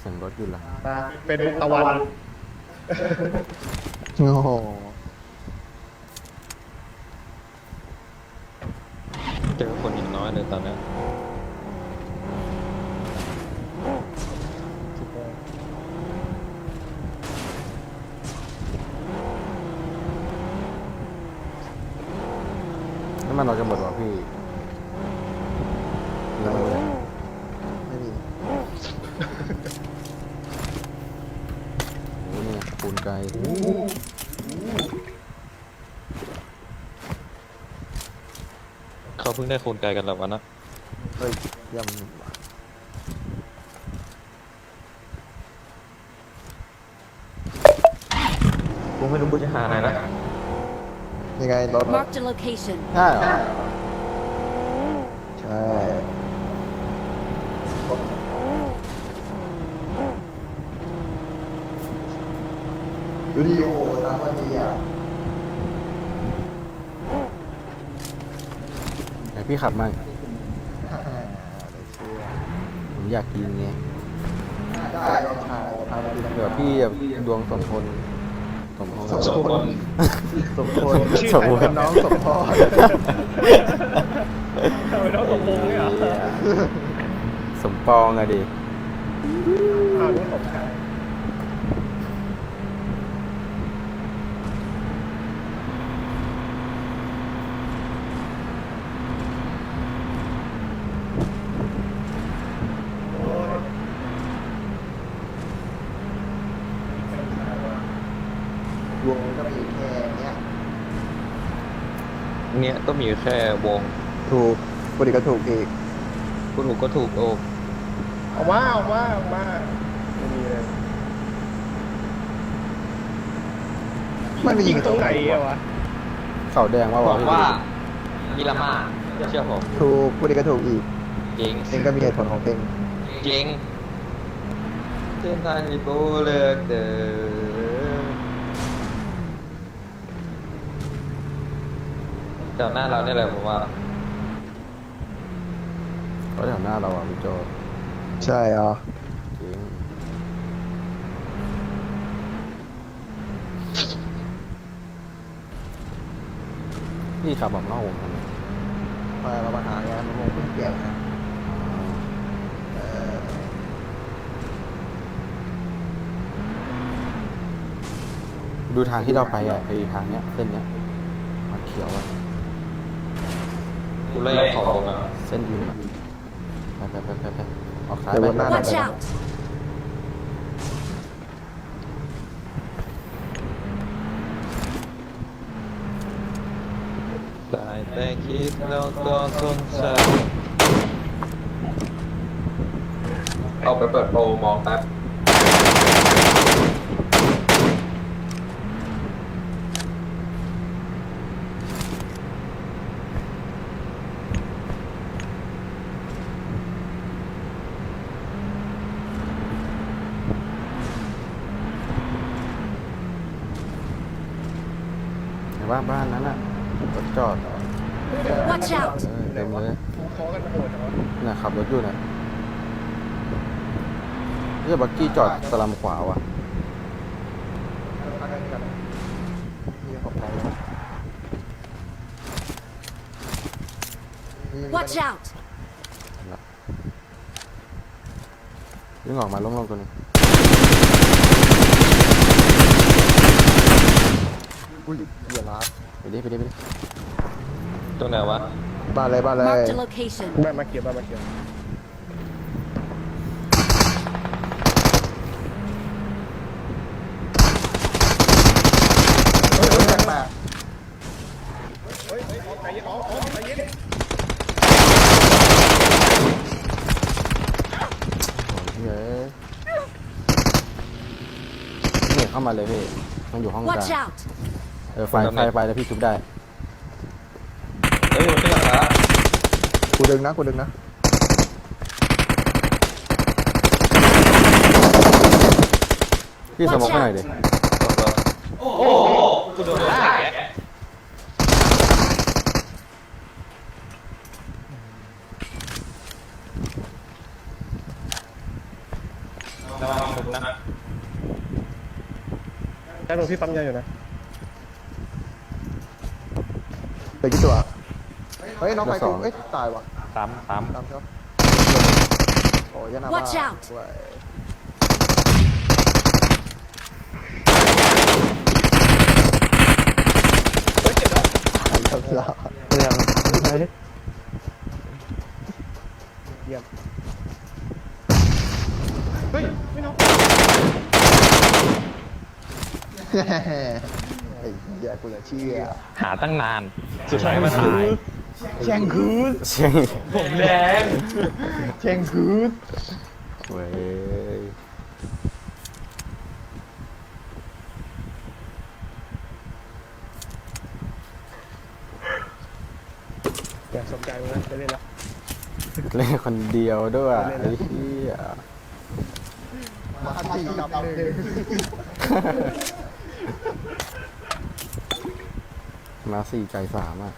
เสียงรถอยู่หลังมาเป็นบุกตะวัน โอ้โหเจอคนอีกน้อยเลยตอนเนี้ยน้ำมันเราจะหมดวะพี่น้ำมันเลยไม่มีโอ้เนี่ย ปูนไกลเขาเพิ่งได้คูณไกลกันแล้ววะนะเฮ้ยยกูไม่รู้กูจะหาไหนนะำยังไงรถ Marked a location. ใช่เหรอ ใช่ ดูดิโอตามวันดีอะไหนพี่ขับมาไม่เชื่อผมอยากกินไงได้ลองถ่ายพามาดูเผื่อพี่แบบดวงสมพลสมพงษ์สองคนสมควรชื่อสมใครควรเป็นน้องสมพรทำไมต้องสมพงษ์เนี่ยเหรอสมปองอะดิอ้าวรู้สมชาย วงก็มีแค่เนี้ย เนี่ยก็มีแค่วงถูกปกติก็ถูกอีกกูถูกก็ถูกโอ้เอาว่าเอาว่าเอาว่าไม่มีเลยไม่มียิยิงงตรงไหนอะวะเข่าแดงว่าบวะอกพี่ว่ามิลามาเชื่อผมถูกปกติก็ถูกอีกจริงเองก็มีเหตุผลของเองจริงเส้นทางที่กูเลือกเดินแถวหน้าเราเนี่ยแหละผมว่าเขาแถวหน้าเราอะพี่โจใช่เหรอจริงพี่ขับแบบนอกวงทำไมมาเรามาหางานมันคงเพิ่งเปลี่ยนนะเออดูทางที่เราไปอะไปทางเนี้ยเส้นเนี้ยมันเขียวอะ กูไล่ของลงอะเส้นอื่นอะไปไปไปไปไปออกซ้ายเดี๋ยวไปวนหน้าหน่อย Watch out! ได้แต่คิดแล้วก็สงสัยเอาไปเปิดโปรมองแป๊บ ว่าบ้านนั้นอะรถจอดเอ Watch out! อเต็มเลยขอกันโหดเหรอน่ะขับรถอยู่น่ะนี่บักกี้จอดสลัมขวาว่ะนี่ของใครวะ Watch out! วิ่งออกมาลงๆตัวหนึง อุ้ยเหี้ยร้านไปดิไปดิไปดิตรงไหนวะบ้านเลยบ้านเลย Marked a location. บ้านมาเกียร์บ้านมาเกียร์เฮ้ยเฮ้ยเอาใจเย็นเอาเอาใจเย็นโอ้ยเฮ้ยนี่เข้ามาเลยพี่มันอยู่ห้องกลาง Watch out! อไฟไฟไปแล้วพี่จุบได้เฮ้ยมันขึ้นราคากูดึงนะกูดึงนะพี่สมองข้างในดิโอ้โหโดนได้ระวังผมนะ แล้วหลงพี่ปั๊มยาอยู่นะ เหลือกี่ตัว เฮ้ยน้องไปกูเอ้ยตายว่ะสามสามตามครับโอ้ยยันหน้า Watch บ้าน out ด้วยเอาเถอะเรื่องอะไรเยี่ยมเฮ้ยไม่น้อง ไอ้เหี้ยกูเหลือเชื่อหาตั้งนาน สุดท้ายมาตายแช่งคืนเชียงผมแดงแช่งคืนเว้ยอยากสนใจมึงนะจะเล่นละเล่นคนเดียวด้วยไอ้เหี้ยมาสี่กับหนึ่ง มาสี่ใจสามอะ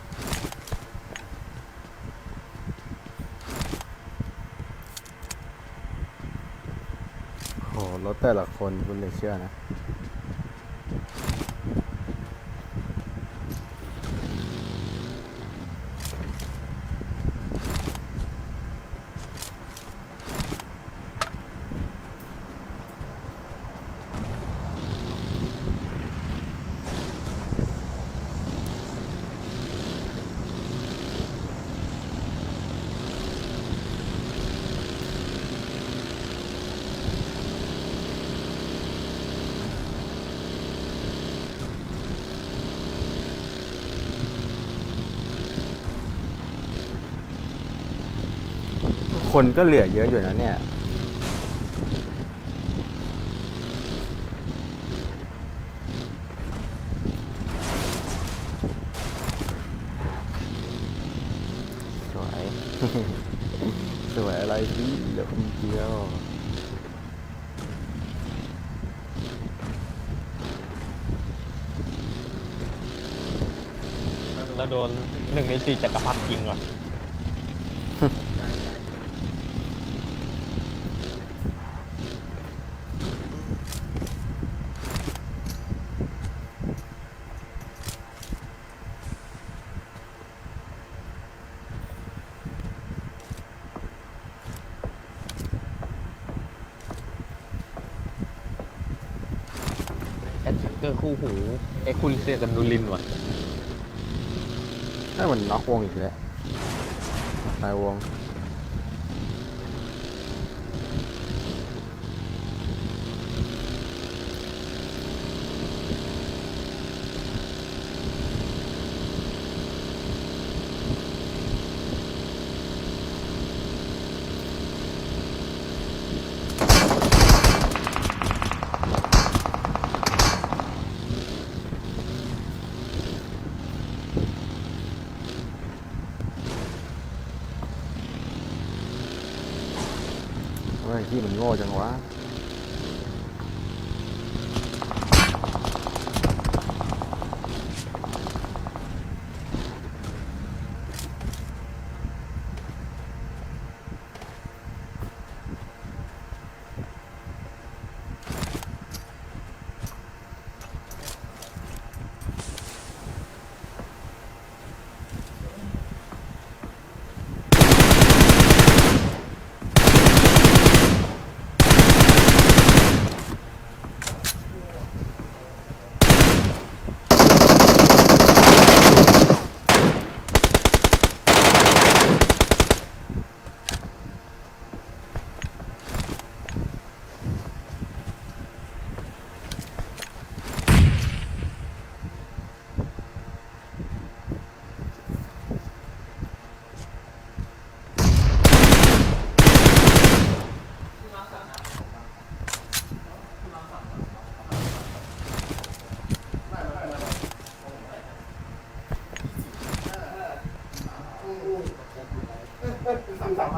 โหรถแต่ละคนคุณเลยเชื่อนะ คนก็เหลือเยอะอยู่นะเนี่ยสวย สวยอะไรพี่เหลือคนเดียวแล้วโดนหนึ่งในสี่จักรพรรดิยิงว่ะ แอดเกอร์คู่หูไอคุณเซียกันดูรินว่ะให้มันน็อกวงอีกแล้วตายวง เฮ้ย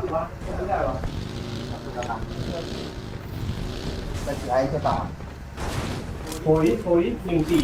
ที่มันโง่จังวะโหยโหยหนึ่งสี